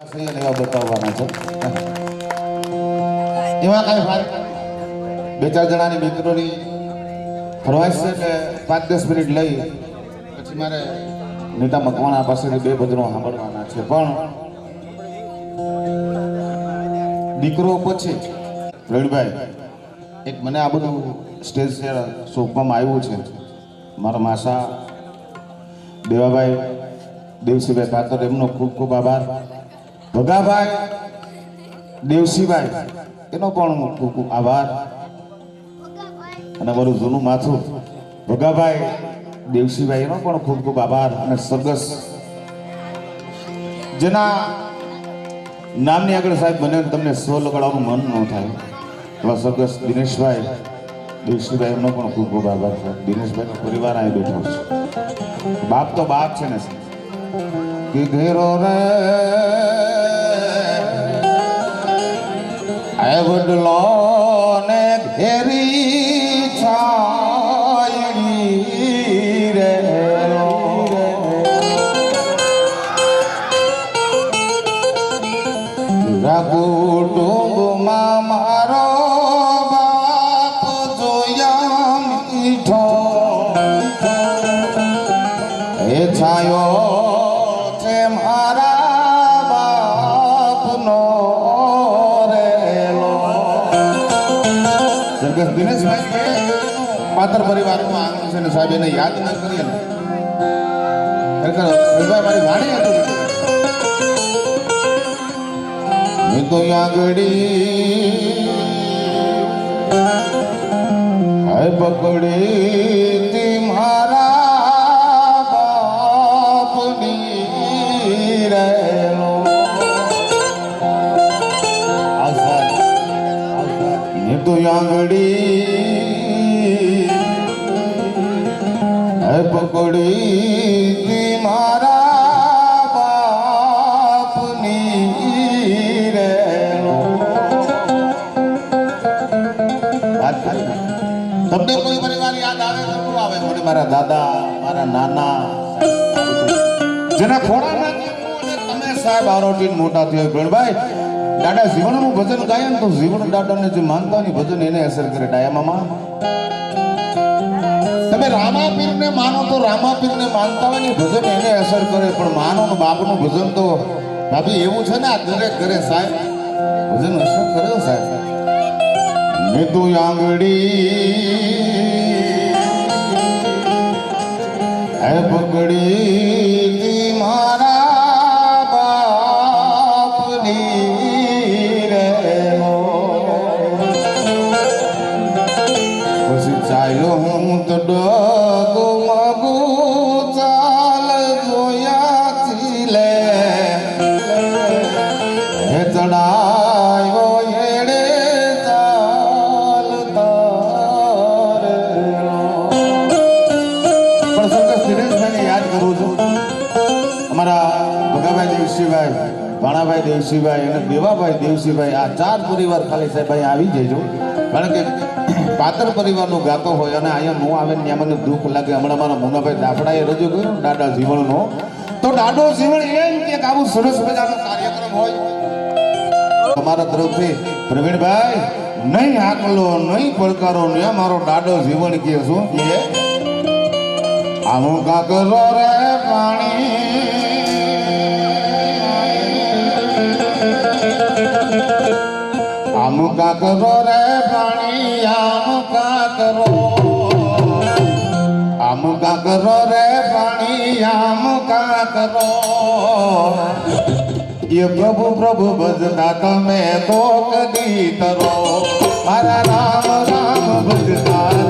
અને એવા બતાવવાના છે એમાં કાંઈ ફાર બે ચાર જણાની મિત્રોની ફરવાઈશ છે એટલે પાંચ દસ મિનિટ લઈ પછી મારે નીતા મકવાણા પાસેથી બે ભજનો સાંભળવાના છે પણ દીકરો પછી રવિભાઈ એક મને આ બધું સ્ટેજ શેર સોંપવામાં આવ્યું છે મારા માસા દેવાભાઈ દેવસીભાઈ કાતર એમનો ખૂબ ખૂબ આભાર ભગાભાઈ દેવસીભાઈ એનો પણ ખૂબ ખૂબ આભાર. અને મારું જૂનું માથું. ભગાભાઈ દેવસીભાઈ એનો પણ ખૂબ ખૂબ આભાર અને સરગસ જેના નામની આગળ સાહેબ મને તમને સ્વ લગાડવાનું મન ન થાય. એવા સરગસ દિનેશભાઈ દેવસીભાઈ એમનો પણ ખૂબ ખૂબ આભાર છે. દિનેશભાઈનો પરિવાર અહીં બેઠો છે. બાપ તો બાપ છે ને કે ઘેરો રે વડલો ને ઘેરી પાત્ર પરિવારમાં આંગણ છે ને સાહેબ, એને યાદ ન કરીએ ને. ખરેખર ભાઈ મારી વાણી હતું તો આંગળી હાય પકડી મારા બાપની રેલો મેં તો આંગળી તી મારા બાપની રે તમને કોઈ પરિવાર યાદ આવે શું આવે? મને મારા દાદા, મારા નાના. જેના ખોળામાં તમે સાહેબ આરોટીને મોટા થયો ભીણભાઈ દાદા, જીવનનું ભજન ગાય તો જીવન દાદાને જે માનતાની ભજન એને અસર કરે ડાયા મામા. તમે રામાપીરને માનો તો રામાપીરને માનતા હોય ને ભજન એને અસર કરે, પણ માનો ને બાપનું ભજન તો ભાભી એવું છે ને આ દરેક ઘરે સાહેબ, ભજન અસર કરે સાહેબ. મેં આંગળી, હે પકડી દેવસીભાઈ ભાણાભાઈ દેવસીભાઈ અને દેવાભાઈ દેવસીભાઈ, આ ચાર પરિવાર ખાલી સાહેબ આવી જજો. કારણ કે પાત્ર પરિવારનું ગાતો હોય અને અહીંયા નો આવે ને મને દુઃખ લાગે. હમણાં મારા મુનાભાઈ દાફડાએ રજૂ કર્યું દાદા જીવણનો. તો દાદો જીવણ એમ કે આવું સરસ મજાનો કાર્યક્રમ હોય. તમારા તરફથી પ્રવીણભાઈ, નહીં આકલો નહીં પડકારો ને મારો દાડો જીવન કે શું કે આનું કાકરો રે પાણી આનું કરો રે પાણી આનું કાકરો આમ કરો રે પાણી આમ કાકરો એ પ્રભુ પ્રભુ, ભજતા તમે તો કદી તરો મારા રામ રામ, ભજતા તમે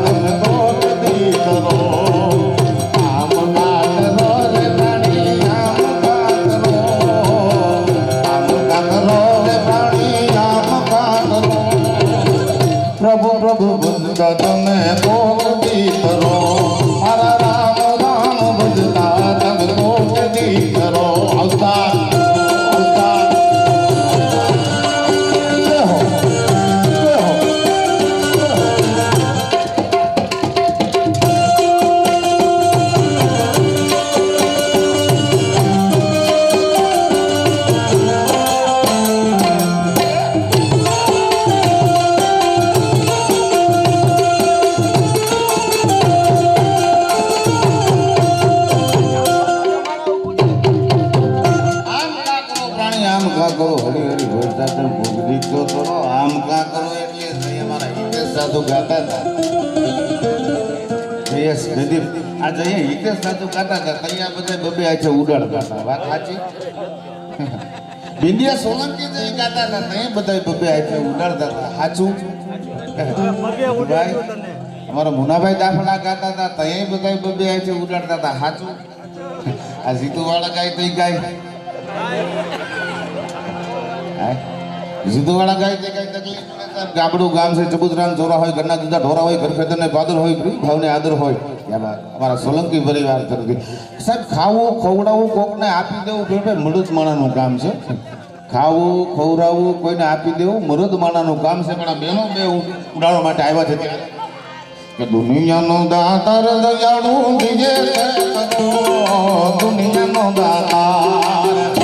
કરો હરી હરી ભોજતા તો ભોગવી તો કરો આમ કા કરો એટલે અમારા હિતેશ સાધુ ગાતા હતા. જયેશ ગદીપ આ જઈએ હિતેશ સાધુ ગાતા હતા તૈયાર બધા બબે આ છે ઉડાડતા હતા. વાત સાચી? બિંદિયા સોલંકી જઈ ગાતા હતા તઈ બધા બબે આ છે ઉડાડતા હતા. સાચું? ભાઈ અમારા મુનાભાઈ દાખલા ગાતા હતા ત્યાં બધા બબે આ છે ઉડાડતા હતા. સાચું? આ જીતુ વાળા ગાય તો ગાય. જીતુવાળા ગાય તે કઈ તકલીફ નથી. ગામડું ગામ છે ચબુતરામ ચોરા હોય, ઘરના જુદા ઢોરા હોય, ઘર ખેતરને પાદર હોય પ્રેમ ભાવને આદર હોય. અમારા સોલંકી પરિવાર તરફથી. સાહેબ, ખાવું, ખવડાવવું કોકને આપી દેવું ભાઈ મૃત માણાનું કામ છે. ખાવું, ખવડાવવું કોઈને આપી દેવું, મૃત માણાનું કામ છે. પણ આ બેનો બે ઉડાડો માટે આવ્યા છે ત્યારે. કે દુનિયાનો દાતાર દયાળુ બીજે દુનિયાનો દાતાર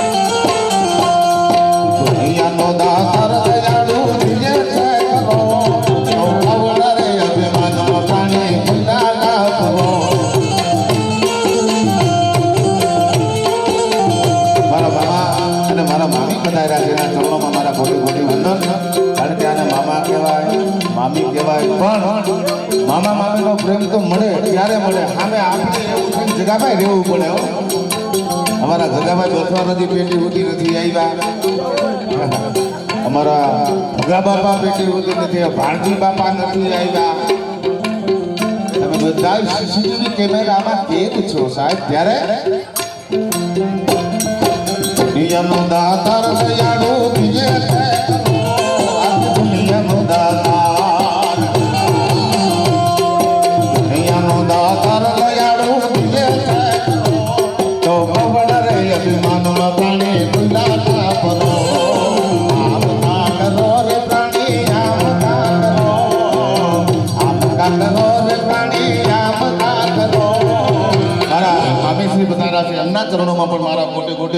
મામા મામીનો પ્રેમ તો મળે ત્યારે મળે આપણે એવું જગાભાઈ રહેવું પડે અમારા ગગાભાઈ બસવા નથી, પેટી ઉઠી નથી આવ્યા અમારા ભગા બાપા પેટી ઉઠી નથી ભારતી બાપા નથી આવ્યા તમે બધા સીસીટીવી કેમેરામાં કેદ છો સાહેબ, ત્યારે? નિયમ દાતાર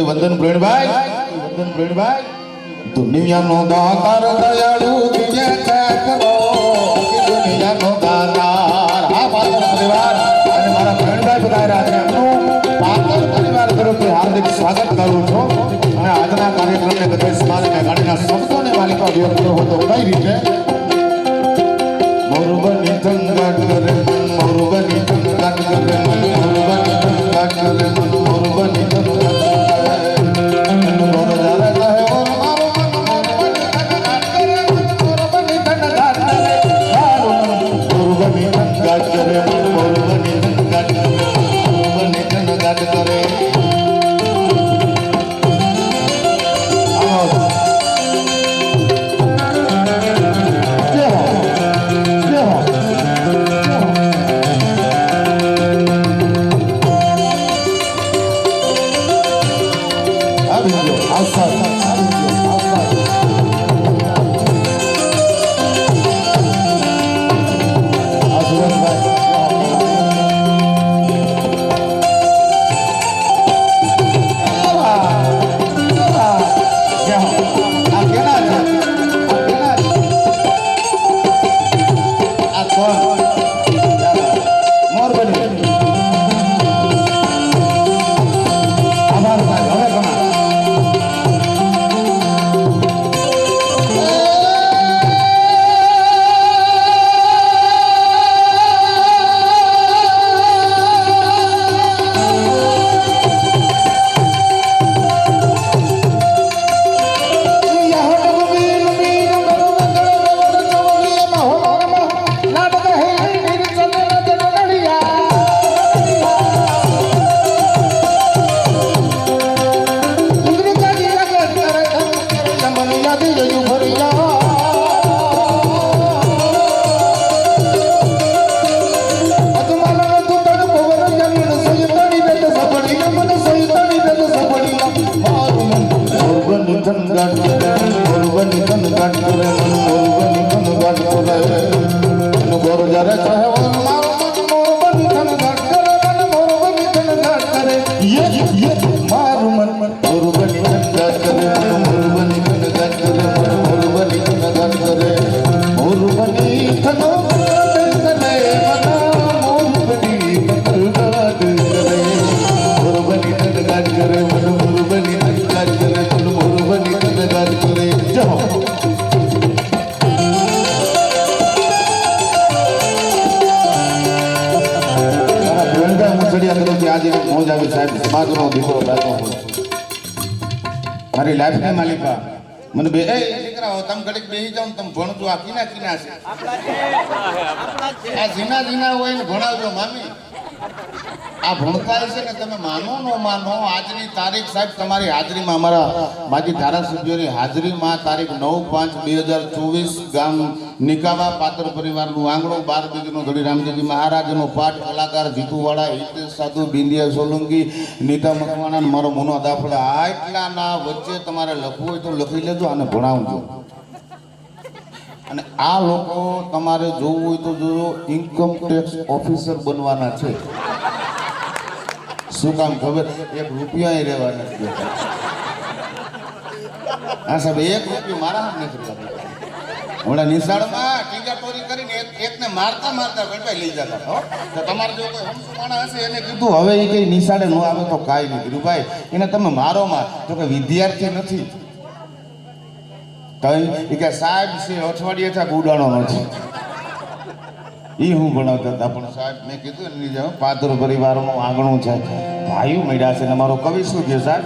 કોટી વંદન પ્રવીણભાઈ વંદન પ્રવીણભાઈ. દુનિયાનો દાતાર દયાળુ છે કરો? દુનિયાનો દાતાર. હા અને મારા પ્રેણભાઈ બતારા છે એમનું પાત્ર પરિવાર તરફથી હાર્દિક સ્વાગત કરું છું. અને આજના કાર્યક્રમને બધા સમાજ અને ગાડીના શબ્દોને માલિકા વ્યક્ત હતો કઈ રીતે મારી લાઈફની માલિકા. મને બે એ દીકરા હો તમે ઘડીક બેસી જાઓ ને તમે ભણજો આ કિના કિના છે. આ ઝીણા ઝીણા હોય ને ભણાવજો મામી. આ ભણકાય છે ને તમે માનો ન માનો, આજની તારીખ સાહેબ તમારી હાજરીમાં અમારા માજી ધારાસભ્યોની હાજરીમાં તારીખ નવ પાંચ બે હજાર ચોવીસ ગામ નિકાવા પાત્ર પરિવારનું આંગણું, બાર બીજનો ધડી રામજીજી મહારાજનો પાઠ, કલાકાર જીતુવાળા હિતેશ સાધુ, બિંદિયા સોલંકી, નીતા મકવાણા મારો મુનો દાફડા આટલાના વચ્ચે તમારે લખવું હોય તો લખી લેજો અને ભણાવજો. અને આ લોકો તમારે જોવું હોય તો જોજો ઇન્કમ ટેક્સ ઓફિસર બનવાના છે. શું કામ ખબર? એક રૂપિયા રહેવા નથી. હા, સાહેબ, એક રૂપિયો મારા હાથ નથી હમણાં નિશાળમાં ટીંગાટોરી કરીને એક એકને મારતા મારતા વેડવાઈ લઈ જતા હો. તો તમારે જો કોઈ હમસુ માણસ હશે, એને કીધું, હવે એ કઈ નિશાળે ન આવે તો કાંઈ નહીં. ભાઈ, એને તમે મારો માર. તો કે, વિદ્યાર્થી નથી. તઈ એ કે સાહેબ છે, અઠવાડિયે થાય ઉડાણો નથી. એ હું ભણાવતા હતા, પણ સાહેબ મેં કીધું એની જેમ પાત્ર પરિવારનું આંગણું છે. ભાઈઓ મળ્યા છે ને મારો કવિ શું છે સાહેબ?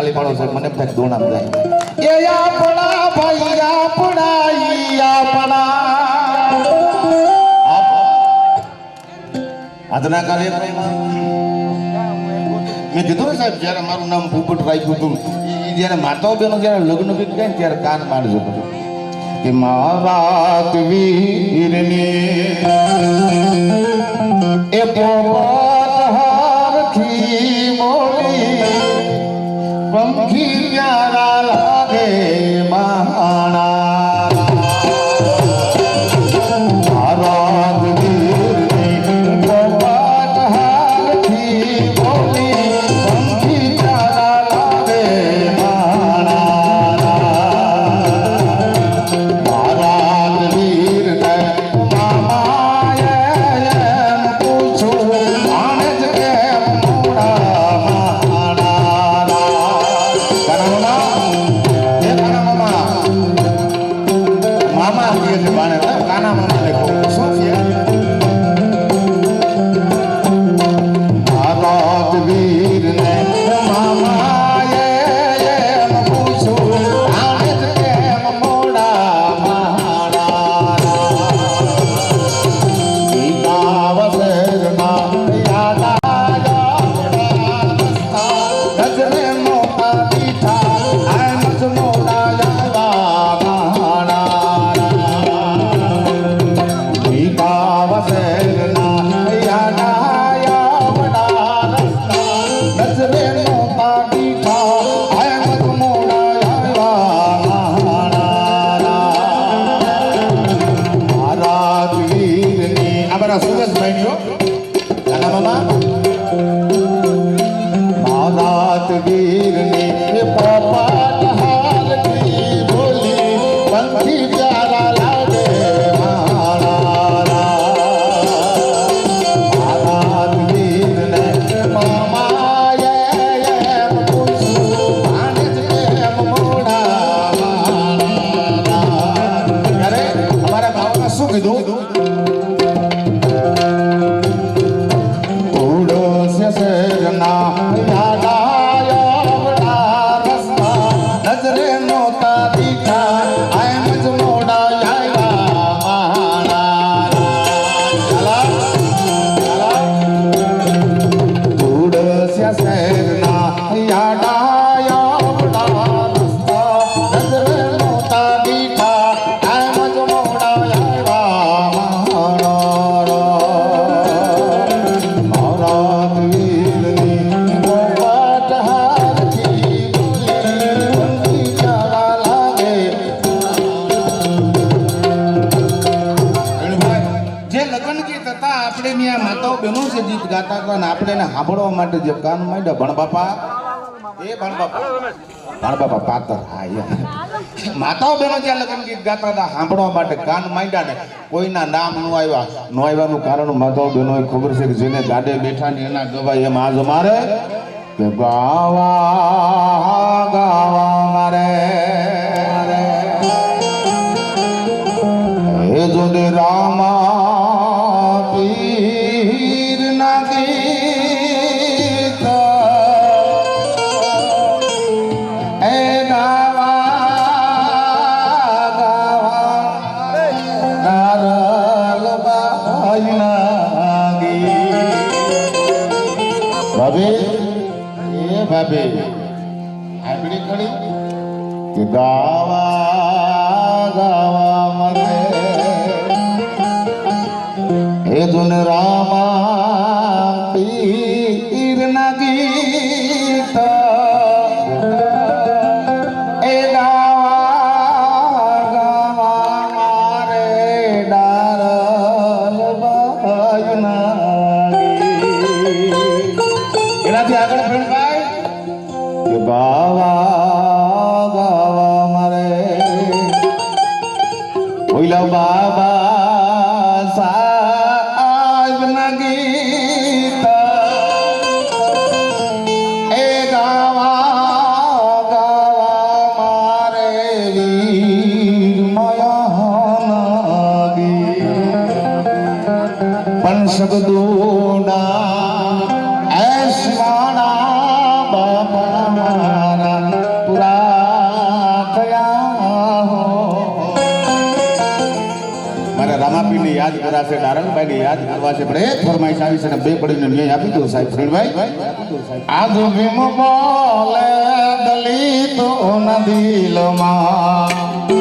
તાલી પાડો છે મને બધા દોણા જાય એ આપણા ભાઈ આપણા. યા આજના કાર્યક્રમમાં મેં કીધું ને સાહેબ જ્યારે મારું નામ ભૂપટ રાખ્યું હતું જ્યારે માતાઓ બહેનો જ્યારે લગ્ન બી ગાય ત્યારે કાન મારજો. કે મારા વીરની એ પોપટ સાંભળવા માટે જે કાન માંડ્યા, ભણબાપા? એ ભણબાપા. ભણબાપા પાતર, હા યા માતાઓ બહેનો જ્યાં લગ્ન ગીત ગાતા હતા, સાંભળવા માટે કાન માંડ્યા ને કોઈના નામ નો આવ્યા. નો આવ્યાનું કારણ માતાઓ બહેનો ખબર છે કે જેને ગાડે બેઠા ને એના ગવાય એમ આજ મારે ગાવા ગાવા. જુન રામા પીર રામાપીને યાદ કરાશે નારણભાઈને યાદ કરવાશે પણ એક ફરમાઈશ આવી છે ને બે પડીને ન્યાય આપી દો સાહેબ ફ્રેન્ડભાઈ આજ ભીમ બોલે દલિતો ના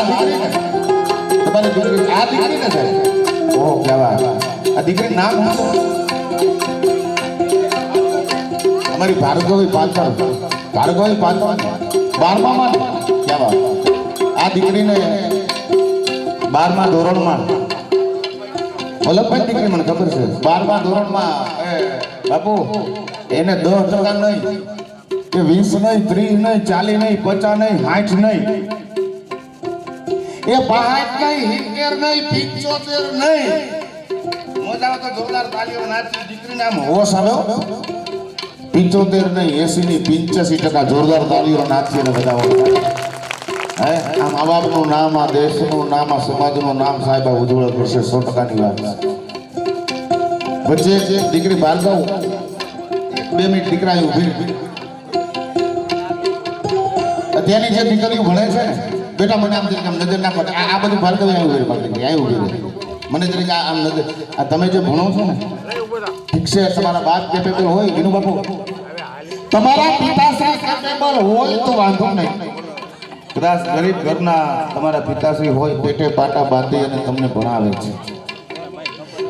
આ દીકરી ને તમારી દીકરી આ આ દીકરી નામ અમારી ભાર્ગવી પાછળ. ભાર્ગવી પાછળ. આ દીકરીને બારમા ધોરણમાં. વલ્લભભાઈ દીકરી મને ખબર છે. બારમા ધોરણમાં બાપુ, એને દસ ટકા નહીં, કે વીસ નહીં, ત્રીસ નહીં, ચાલીસ નહીં, પચાસ નહીં, સાઠ નહીં. એ પાંચ નહીં સિત્તેર નહીં, પિંચોતેર નહીં. મજા તો જોરદાર તાલીઓ નાચી દીકરીને આમ હોશ આવ્યો પિંચોતેર નહીં એસી ની પિંચ્યાસી ટકા જોરદાર તાલીઓ નાચી અને બધા હે? આ મા બાપનું નામ, આ દેશનું નામ, આ સમાજનું નામ સાહેબ, આ ઉજ્જવળ કરશે સો ટકાની વાત. વચ્ચે દીકરી દીકરી જાઉં બે મિનિટ દીકરા રહી. અત્યારની જે દીકરીઓ ભણે છે ને બેટા મને આમ જરીક આમ નજર નાખો. આ બધું ભાર્ગવ આવ્યું હોય ભાર્ગવ આવ્યું રહી. મને જરીક આમ નજર આ તમે જે ભણો છો ને ઠીક છે તમારા બાપ કેપેબલ હોય વિનુ બાપુ. તમારા પિતાશ્રી કેપેબલ હોય તો વાંધો નહીં. કદાચ ગરીબ ઘરના તમારા પિતાશ્રી હોય પેટે પાટા બાંધી અને તમને ભણાવે છે.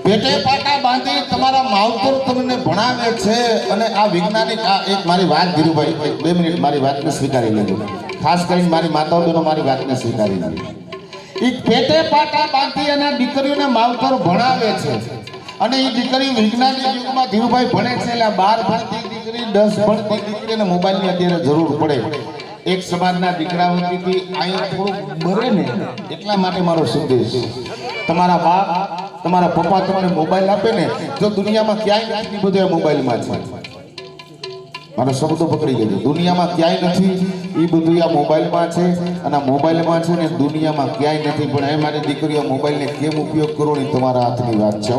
પેટે પાટા બાંધી તમારા માવતર તમને ભણાવે છે. અને આ વૈજ્ઞાનિક આ એક મારી વાત ધીરુભાઈ બે મિનિટ મારી વાતને સ્વીકારી લેજો. ખાસ કરીને મારી માતાઓ બહેનો મારી વાતને સ્વીકારી નથી. એ પેટે પાટા બાંધી અને દીકરીઓને માવતર ભણાવે છે. અને એ દીકરી વિજ્ઞાનિક યુગમાં ધીરુભાઈ ભણે છે એટલે બાર ભણતી દીકરી, દસ ભણતી દીકરીને મોબાઈલની અત્યારે જરૂર પડે. એક સમાજના દીકરા વતીથી અહીંયા થોડુંક મરે ને, એટલા માટે મારો સંદેશ. તમારા બાપ, તમારા પપ્પા તમને મોબાઈલ આપે ને, જો દુનિયામાં ક્યાંય નથી, બધું મોબાઈલમાં છે મારો શબ્દો પકડી ગયો દુનિયામાં ક્યાંય નથી, એ બધું આ મોબાઈલમાં છે અને આ મોબાઈલમાં છે ને દુનિયામાં ક્યાંય નથી. પણ એ મારી દીકરીઓ મોબાઈલને કેમ ઉપયોગ કરો ને તમારા હાથની વાત છે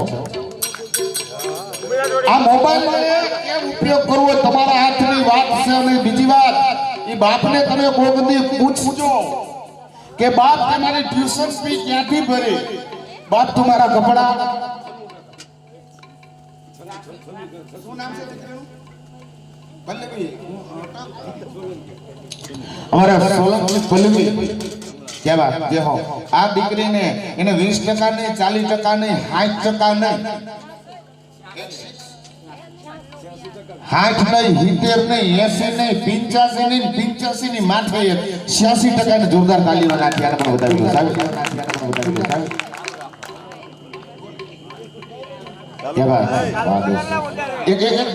આ મોબાઈલનો કેમ ઉપયોગ કરવો તમારા હાથની વાત છે અને બીજી વાત, એ બાપને તમે બધી પૂછજો કે બાપ તમારી ટ્યુશન ફી ક્યાંથી ભરે? બાપ તમારા કપડા? શું નામ છે અમારા સોલંકી પલ્લવી. કેવા જે હો. આ દીકરીને એને વીસ ટકા નહીં 40 ટકા નહીં સાઠ ટકા નહીં. હાથ નહીં હિતેર નહીં એસી નહીં પિંચાસી નહીં પિંચાસી ની માથે છ્યાસી ટકા ને જોરદાર તાલીઓ નાખી આને પણ બતાવી દો સાહેબ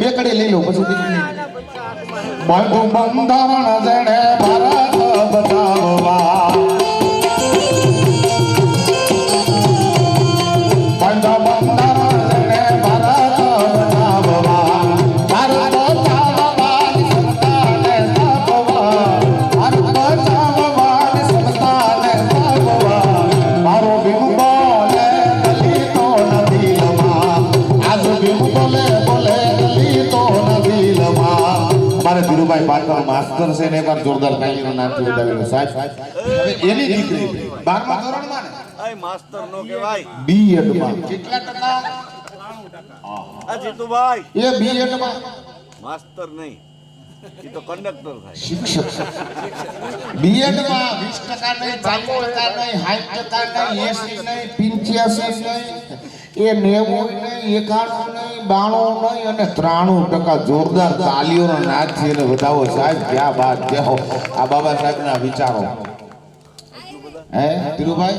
બે કડી લઈ લો પછી બંધારણ જેણે ભારત બચાવવા પાટણ માસ્ટર છે ને એકવાર જોરદાર તાલીનો નામથી વધાવેલો સાહેબ હવે એની દીકરી બારમા ધોરણમાં ને? માસ્ટર નો કહેવાય. બીએડમાં. કેટલા ટકા? આ જીતુભાઈ. એ બીએડમાં. માસ્ટર નહીં. એ તો કંડક્ટર થાય. શિક્ષક. બીએડમાં વીસ ટકા નહીં ચાલીસ ટકા નહીં સાઠ ટકા નહીં 80 નહીં પિંચ્યાસી નહીં. એ નેવું નહીં એકાણું નહીં, બાણું નહીં અને ત્રાણું ટકા જોરદાર તાલીઓનો નાદથી એને વધાવો સાહેબ, ક્યાં વાત કહો આ બાબા સાહેબના વિચારો. હે, ધીરુભાઈ?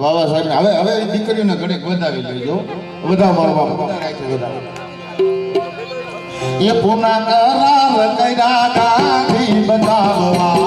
બાબા સાહેબ હવે હવે દીકરીઓને ઘડે વધાવી લેજો. બધા મારો બાપ એ પુના કરાર કર્યા ગાંધી બતાવવા.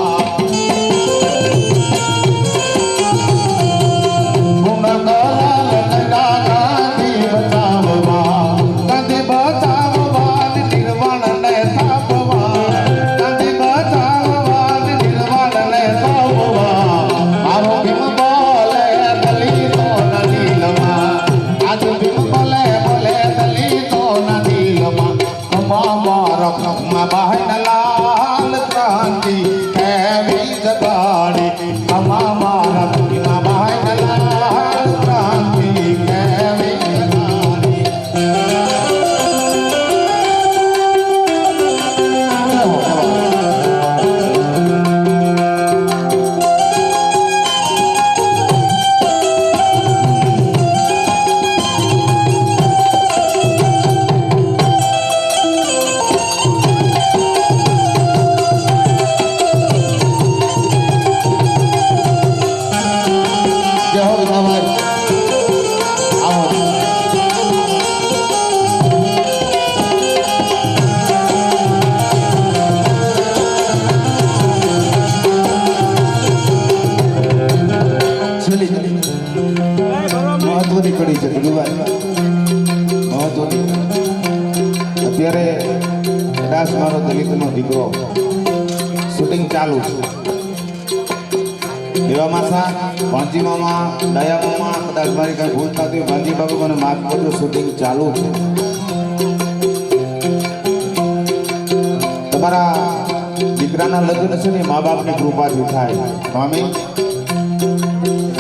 છે ને મા બાપની કૃપાથી થાય. મામી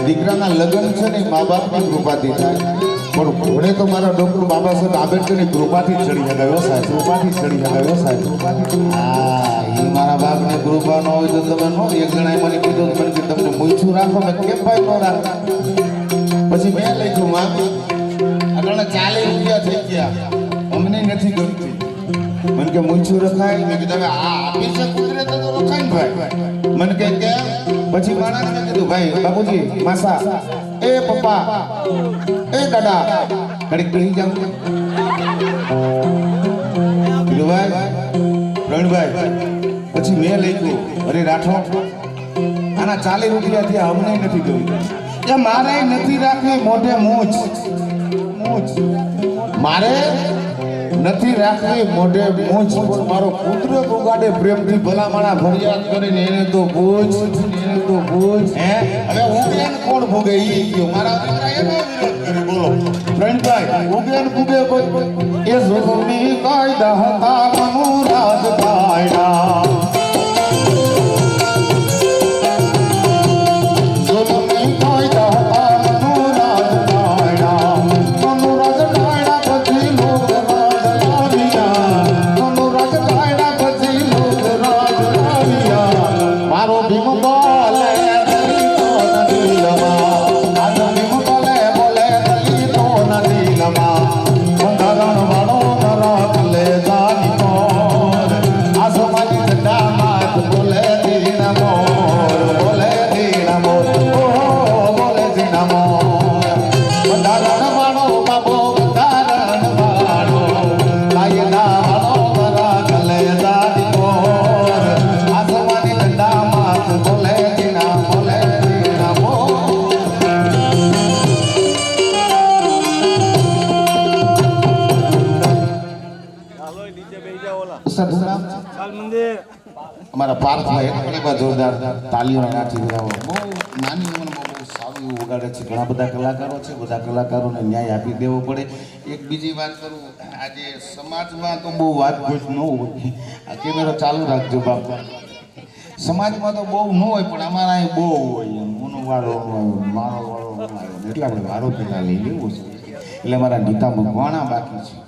દીકરાના લગ્ન છે ને મા બાપની કૃપાથી થાય. પણ ઘોડે તો મારા ડોક્ટર બાબા સાહેબ આંબેડકરની કૃપાથી ચડી શકાયો સાહેબ કૃપાથી ચડી શકાયો સાહેબ હા એ મારા બાપને કૃપા ન હોય તો તમે નો એક જણાએ મને કીધું કે તમને મૂછું રાખો, મેં કેમ ભાઈ ન રાખો? પછી મેં લખ્યું, મામી અટાણે ચાલીસ રૂપિયા થઈ ગયા. અમને નથી ગમતી. મને કે મૂછું રખાય? મેં કીધું, હવે આ આપી છે કુદરત તો રખાય ભાઈ. મને કે કે? પછી માણસ મેં કીધું, ભાઈ, બાપુજી, માસા, એ પપ્પા, એ દાદા. ઘડીક કહી જાઉં ધીરુભાઈ પ્રવીણભાઈ પછી મેં લખ્યું, અરે રાઠોડ આના ચાલીસ રૂપિયા થયા અમને નથી ગયું એ મારે નથી રાખવી, મોઢે મૂછ. મૂછ. મારે નથી રાખવી, મોઢે મૂંછ મારો પુત્ર ઉગાડે, પ્રેમથી ભલા માણા ફરિયાદ કરીને એને તો પૂછ એને તો પૂછ હે? હવે ઉગે ને કોણ ભોગે? ઈ ગયો મારા એનો વિરોધ કરે, બોલો. ફ્રેન્ડભાઈ ઉગે ને ભૂગે કોઈ? એ જુલમી કાયદા હતા, મનુ પાયડા જોરદાર તાલીઓના નાચી બધાઓ બહુ નાની ઉંમરમાં બહુ સારું એવું વગાડે છે. ઘણા બધા કલાકારો છે. બધા કલાકારોને ન્યાય આપી દેવો પડે. એક બીજી વાત કરું, આજે સમાજમાં તો બહુ વાત ઘોષ ન હોય. આ કેમેરો ચાલુ રાખજો બાપ. સમાજમાં તો બહુ ન હોય, પણ અમારા અહીં બહુ હોય એમ. ઉનો વાળો મારો વાળો એટલે આપણે વારો પેલા લઈ લેવું છે. એટલે મારા નીતા મકવાણા બાકી છે.